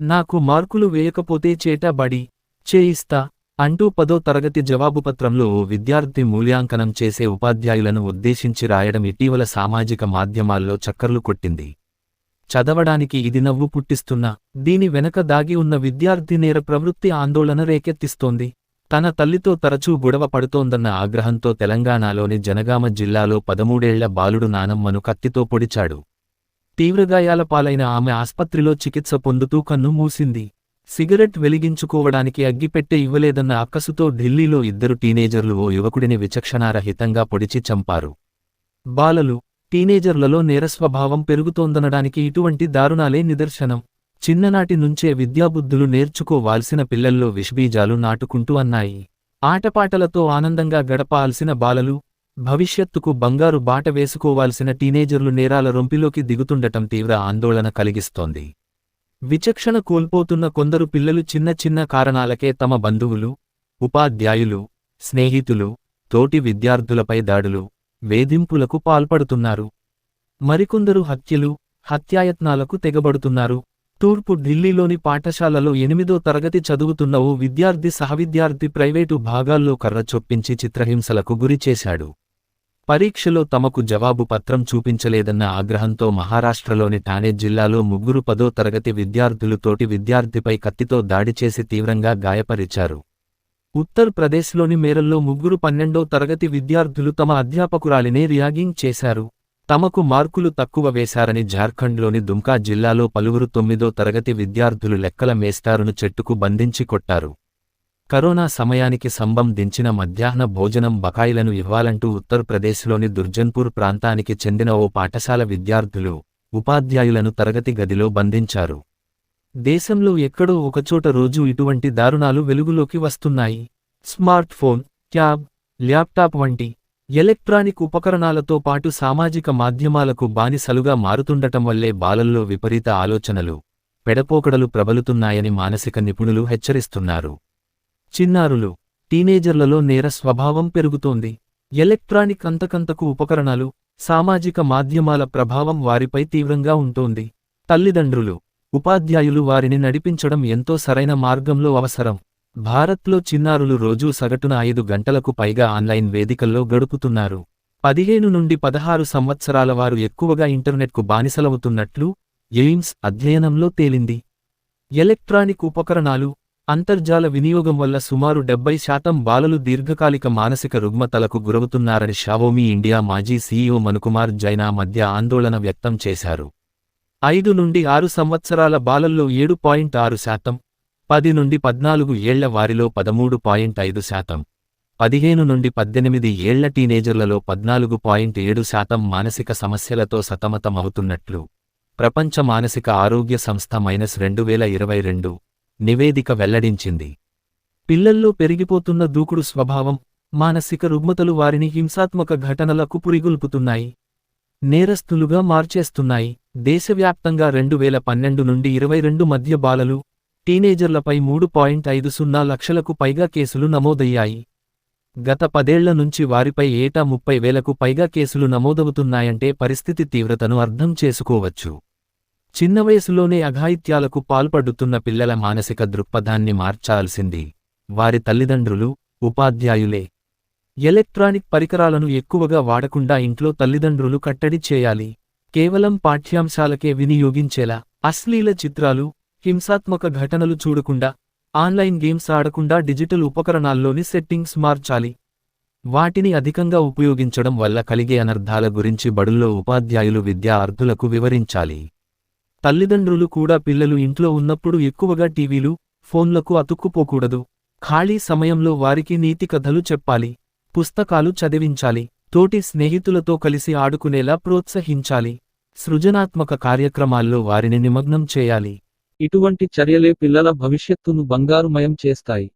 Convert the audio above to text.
నాకు మార్కులు వేయకపోతే చేటాబడి చేయిస్తా అంటూ పదో తరగతి జవాబుపత్రంలో ఓ విద్యార్థి మూల్యాంకనం చేసే ఉపాధ్యాయులను ఉద్దేశించి రాయడం ఇటీవల సామాజిక మాధ్యమాల్లో చక్కర్లు కొట్టింది. చదవడానికి ఇది నవ్వు పుట్టిస్తున్నా దీని వెనక దాగి ఉన్న విద్యార్థి నేర ప్రవృత్తి ఆందోళన రేకెత్తిస్తోంది. తన తల్లితో తరచూ గొడవ పడుతోందన్న ఆగ్రహంతో తెలంగాణలోని జనగామ జిల్లాలో పదమూడేళ్ళ బాలుడు నానమ్మను కత్తితో పొడిచాడు. తీవ్రగాయాల పాలైన ఆమె ఆస్పత్రిలో చికిత్స పొందుతూ కన్ను మూసింది. సిగరెట్ వెలిగించుకోవడానికి అగ్గిపెట్టె ఇవ్వలేదన్న అక్కసుతో ఢిల్లీలో ఇద్దరు టీనేజర్లు ఓ యువకుడిని విచక్షణారహితంగా పొడిచి చంపారు. బాలలు టీనేజర్లలో నేరస్వభావం పెరుగుతోందనడానికి ఇటువంటి దారుణాలే నిదర్శనం. చిన్ననాటి నుంచే విద్యాబుద్ధులు నేర్చుకోవాల్సిన పిల్లల్లో విష్బీజాలు నాటుకుంటూ అన్నాయి. ఆటపాటలతో ఆనందంగా గడపాల్సిన బాలలు భవిష్యత్తుకు బంగారు బాట వేసుకోవాల్సిన టీనేజర్లు నేరాల రొంపిలోకి దిగుతుండటం తీవ్ర ఆందోళన కలిగిస్తోంది. విచక్షణ కోల్పోతున్న కొందరు పిల్లలు చిన్న చిన్న కారణాలకే తమ బంధువులు ఉపాధ్యాయులు స్నేహితులు తోటి విద్యార్థులపై దాడులు వేధింపులకు పాల్పడుతున్నారు. మరికొందరు హత్యలు హత్యాయత్నాలకు తెగబడుతున్నారు. తూర్పు ఢిల్లీలోని పాఠశాలలో ఎనిమిదో తరగతి చదువుతున్న ఓ విద్యార్థి సహవిద్యార్థి ప్రైవేటు భాగాల్లో కర్ర చొప్పించి చిత్రహింసలకు గురిచేశాడు. పరీక్షలో తమకు జవాబు పత్రం చూపించలేదన్న ఆగ్రహంతో మహారాష్ట్రలోని ఠానే జిల్లాలో ముగ్గురు పదో తరగతి విద్యార్థులు తోటి విద్యార్థిపై కత్తితో దాడి చేసి తీవ్రంగా గాయపరిచారు. ఉత్తర్ ప్రదేశ్లోని మేరల్లో ముగ్గురు పన్నెండో తరగతి విద్యార్థులు తమ అధ్యాపకురాలినే రియాగింగ్ చేశారు. తమకు మార్కులు తక్కువ వేశారని జార్ఖండ్లోని దుమ్కా జిల్లాలో పలువురు తొమ్మిదో తరగతి విద్యార్థులు లెక్కల మేస్టారును చెట్టుకు బంధించి కొట్టారు. కరోనా సమయానికి సంబంధించిన మధ్యాహ్న భోజనం బకాయిలను ఇవ్వాలంటూ ఉత్తరప్రదేశ్లోని దుర్జన్పూర్ ప్రాంతానికి చెందిన ఓ పాఠశాల విద్యార్థులు ఉపాధ్యాయులను తరగతి గదిలో బంధించారు. దేశంలో ఎక్కడో ఒకచోట రోజు ఇటువంటి దారుణాలు వెలుగులోకి వస్తున్నాయి. స్మార్ట్ ఫోన్ ట్యాబ్ ల్యాప్టాప్ వంటి ఎలక్ట్రానిక్ ఉపకరణాలతో పాటు సామాజిక మాధ్యమాలకు బానిసలుగా మారుతుండటం వల్లే బాలల్లో విపరీత ఆలోచనలు పెడపోకడలు ప్రబలుతున్నాయని మానసిక నిపుణులు హెచ్చరిస్తున్నారు. చిన్నారులు టీనేజర్లలో నేర స్వభావం పెరుగుతోంది. ఎలక్ట్రానిక్ అంతకంతకు ఉపకరణాలు సామాజిక మాధ్యమాల ప్రభావం వారిపై తీవ్రంగా ఉంటోంది. తల్లిదండ్రులు ఉపాధ్యాయులు వారిని నడిపించడం ఎంతో సరైన మార్గంలో అవసరం. భారత్లో చిన్నారులు రోజూ సగటున ఐదు గంటలకు పైగా ఆన్లైన్ వేదికల్లో గడుపుతున్నారు. పదిహేను నుండి పదహారు సంవత్సరాల వారు ఎక్కువగా ఇంటర్నెట్కు బానిసలవుతున్నట్లు ఎయిమ్స్ అధ్యయనంలో తేలింది. ఎలక్ట్రానిక్ ఉపకరణాలు అంతర్జాల వినియోగం వల్ల సుమారు డెబ్బై శాతం బాలలు దీర్ఘకాలిక మానసిక రుగ్మతలకు గురవుతున్నారని షావోమీ ఇండియా మాజీ సీఈఓ మనుకుమార్ జైనా మధ్య ఆందోళన వ్యక్తం చేశారు. ఐదు నుండి ఆరు సంవత్సరాల బాలల్లో ఏడు పాయింట్ ఆరు శాతం పది నుండి పద్నాలుగు ఏళ్ళ వారిలో పదమూడు పాయింట్ ఐదు శాతం పదిహేను నుండి పద్దెనిమిది ఏళ్ళ టీనేజర్లలో పద్నాలుగు పాయింట్ ఏడు శాతం మానసిక సమస్యలతో సతమతమవుతున్నట్లు ప్రపంచ మానసిక ఆరోగ్య సంస్థ మైనస్ రెండు వేల ఇరవై రెండు నివేదిక వెల్లడించింది. పిల్లల్లో పెరిగిపోతున్న దూకుడు స్వభావం మానసిక రుగ్మతలు వారిని హింసాత్మక ఘటనలకు పురిగొల్పుతున్నాయి. నేరస్తులుగా మార్చేస్తున్నాయి. దేశవ్యాప్తంగా రెండు వేల పన్నెండు నుండి ఇరవై రెండు మధ్య బాలలు టీనేజర్లపై మూడు పాయింట్ ఐదు సున్నా లక్షలకు పైగా కేసులు నమోదయ్యాయి. గత పదేళ్ళ నుంచి వారిపై ఏటా ముప్పై వేలకు పైగా కేసులు నమోదవుతున్నాయంటే పరిస్థితి తీవ్రతను అర్థం చేసుకోవచ్చు. చిన్న వయసులోనే అఘాయిత్యాలకు పాల్పడుతున్న పిల్లల మానసిక దృక్పథాన్ని మార్చాల్సింది. వారి తల్లిదండ్రులు ఉపాధ్యాయులే. ఎలక్ట్రానిక్ పరికరాలను ఎక్కువగా వాడకుండా ఇంట్లో తల్లిదండ్రులు కట్టడి చేయాలి. కేవలం పాఠ్యాంశాలకే వినియోగించేలా. అశ్లీల చిత్రాలు హింసాత్మక ఘటనలు చూడకుండా ఆన్లైన్ గేమ్స్ ఆడకుండా డిజిటల్ ఉపకరణాల్లోని సెట్టింగ్స్ మార్చాలి. వాటిని అధికంగా ఉపయోగించడం వల్ల కలిగే అనర్థాల గురించి బడుల్లో ఉపాధ్యాయులు విద్యార్థులకు వివరించాలి. తల్లిదండ్రులు కూడా పిల్లలు ఇంట్లో ఉన్నప్పుడు ఎక్కువగా టీవీలు ఫోన్లకు అతుక్కుపోకూడదు. ఖాళీ సమయంలో వారికి నీతి కథలు చెప్పాలి. పుస్తకాలు చదివించాలి. తోటి స్నేహితులతో కలిసి ఆడుకునేలా ప్రోత్సహించాలి. సృజనాత్మక కార్యక్రమాల్లో వారిని నిమగ్నం చేయాలి. ఇటువంటి చర్యలే పిల్లల భవిష్యత్తును బంగారుమయం చేస్తాయి.